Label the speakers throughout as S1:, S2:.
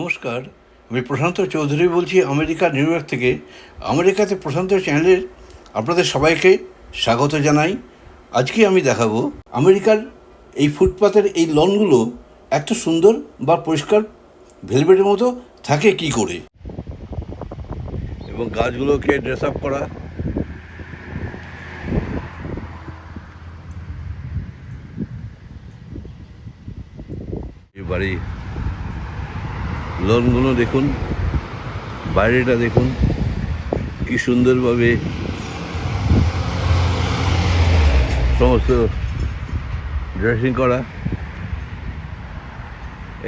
S1: নমস্কার, আমি প্রশান্ত চৌধুরী বলছি আমেরিকা, নিউ ইয়র্ক থেকে। আমেরিকাতে প্রশান্ত চ্যানেলের আপনাদের সবাইকে স্বাগত জানাই। আজকে আমি দেখাবো আমেরিকার এই ফুটপাতের এই লনগুলো এত সুন্দর বা পরিষ্কার ভেলভেটের মতো থাকে কি করে? এবং গাছগুলোকে ড্রেস আপ করা। বাড়ি লনগুলো দেখুন বাইরেটা দেখুন, কি সুন্দরভাবে সমস্ত ড্রেসিং করা।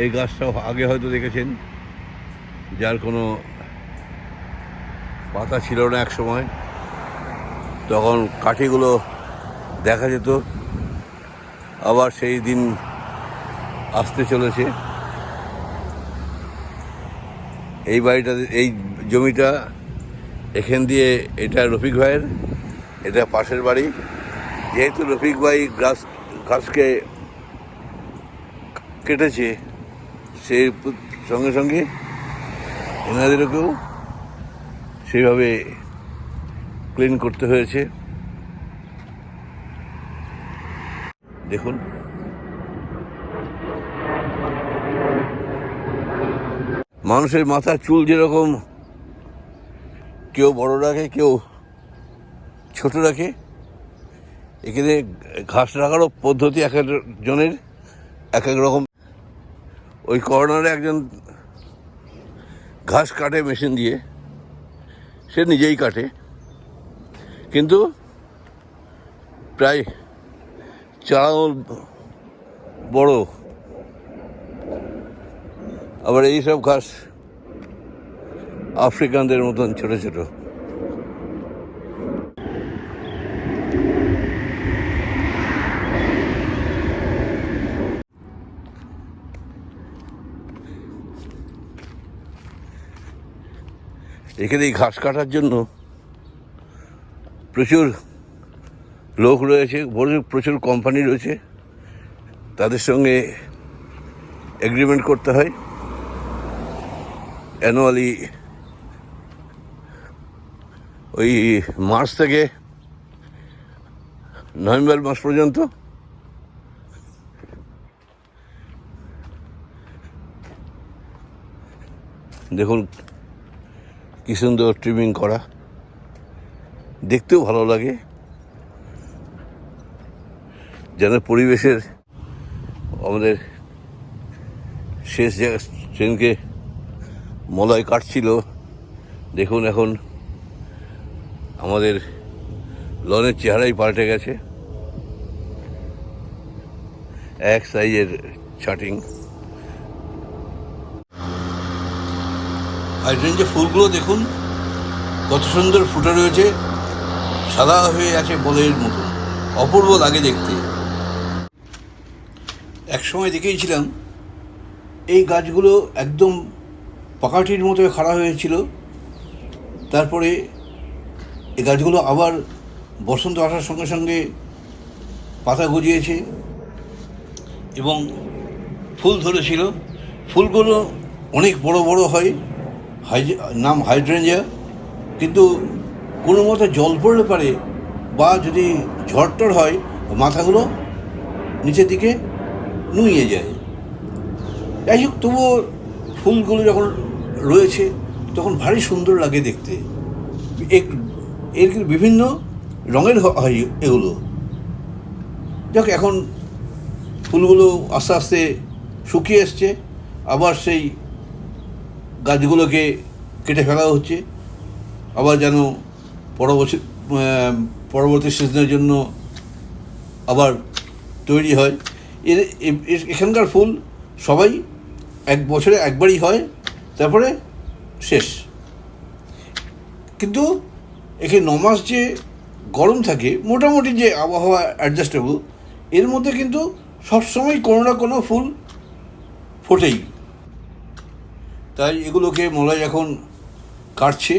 S1: এই গাছটাও আগে হয়তো দেখেছেন, যার কোনো পাতা ছিল না এক সময়। তখন কাঠিগুলো দেখা যেত, আবার সেই দিন আসতে চলেছে। এই বাড়িটা, এই জমিটা, এখান দিয়ে এটা রফিক ভাইয়ের, এটা পাশের বাড়ি। যেহেতু রফিক ভাই গাছ গাছকে কেটেছে সেই সঙ্গে সঙ্গে এনাদেরকেও সেইভাবে ক্লিন করতে হয়েছে। দেখুন। মানুষের মাথার চুল যেরকম কেউ বড় রাখে, কেউ ছোট রাখে, এখানে ঘাস রাখারও পদ্ধতি এক একজনের এক এক রকম। ওই কর্নারে একজন ঘাস কাটে মেশিন দিয়ে, সে নিজেই কাটে। কিন্তু প্রায় চার আঙুল বড়। আবার এইসব ঘাস আফ্রিকানদের মতন ছোট ছোট। এখানে এই ঘাস কাটার জন্য প্রচুর লোক রয়েছে প্রচুর প্রচুর কোম্পানি রয়েছে। তাদের সঙ্গে এগ্রিমেন্ট করতে হয়। অ্যানুয়ালি ওই মার্চ থেকে নভেম্বর মাস পর্যন্ত। দেখুন কি সুন্দর ট্রিমিং করা। দেখতেও ভালো লাগে। যেন পরিবেশের আমাদের শেষ জায়গা ট্রেনকে মলয় কাটছিল, দেখুন এখন আমাদের লনের চেহারাই পাল্টে গেছে। এক সাইজের ছাটিং হাইড্রেঞ্জের ফুলগুলো দেখুন, কত সুন্দর ফুটে রয়েছে, সাদা হয়ে আছে বলের মতন, অপূর্ব লাগে দেখতে। এক সময় দেখেইছিলাম এই গাছগুলো একদম পাকাটির মতো খাড়া হয়েছিল, তারপরে এই গাছগুলো আবার বসন্ত আসার সঙ্গে সঙ্গে পাতা গজিয়েছে এবং ফুল ধরেছিল। ফুলগুলো অনেক বড় বড় হয়, হাই নাম হাইড্রেঞ্জা কিন্তু কোনো মতে জল পড়লে পারে বা যদি ঝড়টর হয়, মাথাগুলো নিচের দিকে নুয়ে যায়। যাই হোক, তবুও ফুলগুলো যখন রয়েছে, তখন ভারী সুন্দর লাগে দেখতে। এর- এর কিন্তু বিভিন্ন রঙের হয় এগুলো? যাক, এখন ফুলগুলো আস্তে আস্তে শুকিয়ে এসছে, আবার সেই গাছগুলোকে কেটে ফেলা হচ্ছে, আবার যেন পরবর্তী পরবর্তী সিজনের জন্য আবার তৈরি হয়। এর এখানকার ফুল সবাই এক বছরে একবারই হয়, তারপরে শেষ। কিন্তু এখানে নমাস যে গরম থাকে, মোটামুটি যে আবহাওয়া অ্যাডজাস্টেবল এর মধ্যে কিন্তু সবসময় কোনো না কোনো ফুল ফোটেই। তাই এগুলোকে মলাই এখন কাটছে।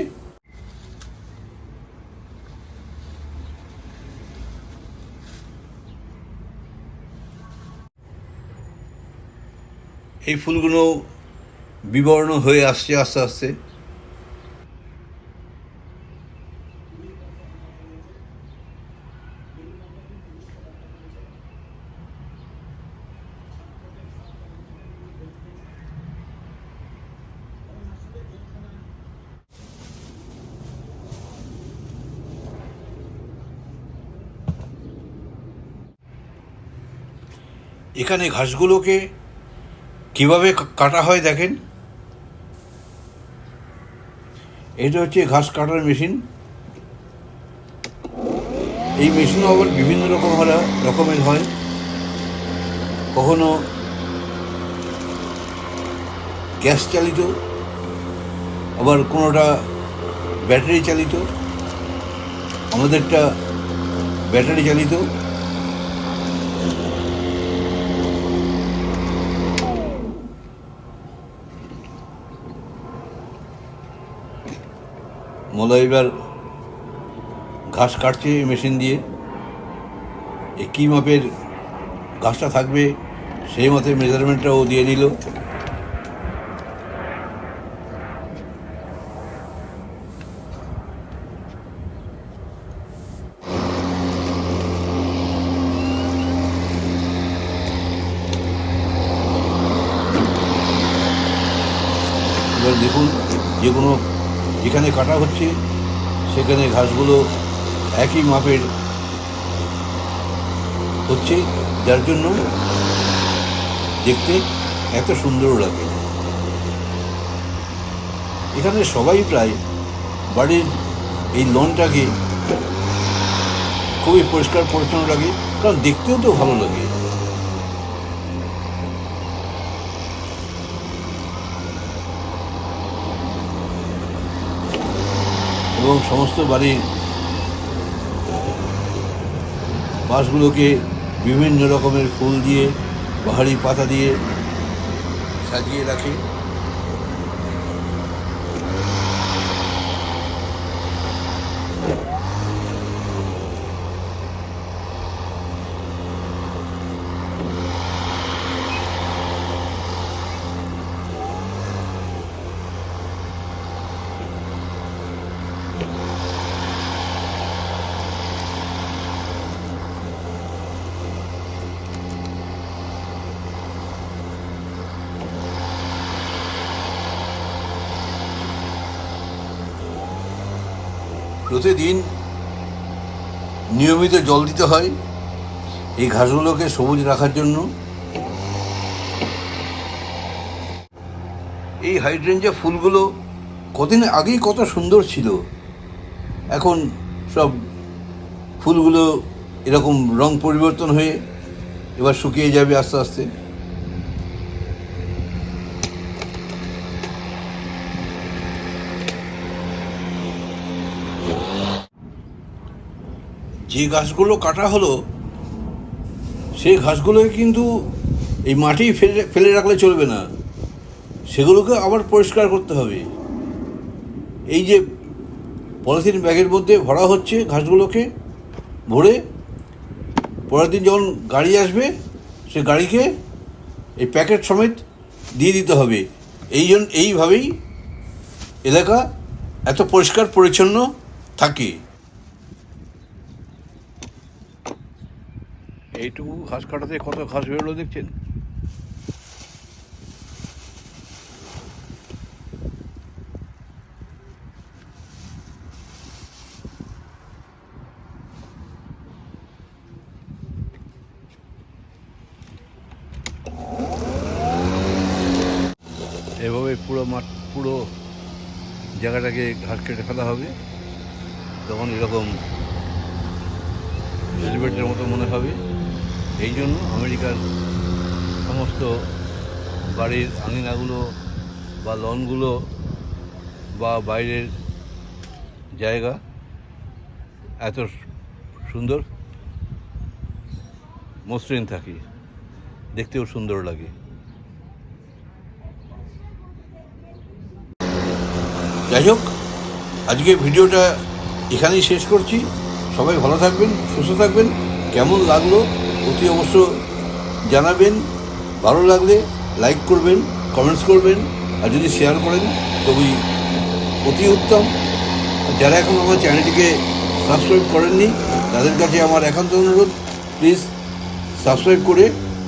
S1: এই ফুলগুলো বিবর্ণ হয়ে আসছে, আস্তে আস্তে। এখানে ঘাসগুলোকে কীভাবে কাটা হয় দেখেন। এটা হচ্ছে ঘাস কাটার মেশিন। এই মেশিনও আবার বিভিন্ন রকম রকমের হয়। কখনো গ্যাস চালিত, আবার কোনোটা ব্যাটারি চালিত, আমাদেরটা ব্যাটারি চালিত। মোলা এবার ঘাস কাটছে মেশিন দিয়ে। এ কী মাপের ঘাসটা থাকবে, সেই মতে মেজারমেন্টটাও দিয়ে দিল। দেখুন, যে কোনো যেখানে কাটা হচ্ছে, সেখানে ঘাসগুলো একই মাপের হচ্ছে, যার জন্য দেখতে এত সুন্দর লাগে। এখানে সবাই প্রায় বাড়ির এই লনটাকে খুবই পরিষ্কার পরিচ্ছন্ন লাগে, কারণ দেখতেও তো ভালো লাগে। এবং সমস্ত বাড়ির বাঁশগুলোকে বিভিন্ন রকমের ফুল দিয়ে বাহারি পাতা দিয়ে সাজিয়ে রাখে। প্রতিদিন নিয়মিত জল দিতে হয় এই ঘাসগুলোকে সবুজ রাখার জন্য। এই হাইড্রেঞ্জা ফুলগুলো কদিন আগেই কত সুন্দর ছিল। এখন সব ফুলগুলো এরকম রং পরিবর্তন হয়ে এবার শুকিয়ে যাবে আস্তে আস্তে। যে ঘাসগুলো কাটা হলো, সেই ঘাসগুলোকে কিন্তু এই মাটি ফেলে ফেলে রাখলে চলবে না। সেগুলোকে আবার পরিষ্কার করতে হবে। এই যে পলিথিন ব্যাগের মধ্যে ভরা হচ্ছে ঘাসগুলোকে, ভরে পরের দিন যখন গাড়ি আসবে, সে গাড়িকে এই প্যাকেট সমেত দিয়ে দিতে হবে। এই জন্য, এইভাবেই এলাকা এত পরিষ্কার, পরিচ্ছন্ন থাকে। এইটুকু ঘাস কাটাতে কত ঘাস বেরোলো দেখছেন? এভাবে পুরো মাঠ, পুরো জায়গাটাকে ঘাস কেটে ফেলা হবে। তখন এরকম ভেলভেটের মতো মনে হবে। এই জন্য আমেরিকার সমস্ত বাড়ির আঙিনাগুলো বা লনগুলো বা বাইরের জায়গা এত সুন্দর। মসৃণ থাকে। দেখতেও সুন্দর লাগে। যাই হোক, আজকে ভিডিওটা এখানেই শেষ করছি। সবাই ভালো থাকবেন, সুস্থ থাকবেন। কেমন লাগল অতি অবশ্য জানাবেন, ভালো লাগলে লাইক করবেন কমেন্টস করবেন, আর যদি শেয়ার করেন, তবেই অতি উত্তম। যারা এখন আমার চ্যানেলটিকে সাবস্ক্রাইব করেননি, তাদের কাছে আমার একান্ত অনুরোধ প্লিজ সাবস্ক্রাইব করে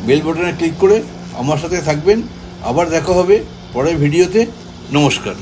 S1: বেল বাটনে ক্লিক করে আমার সাথে থাকবেন। আবার দেখা হবে পরের ভিডিওতে। নমস্কার।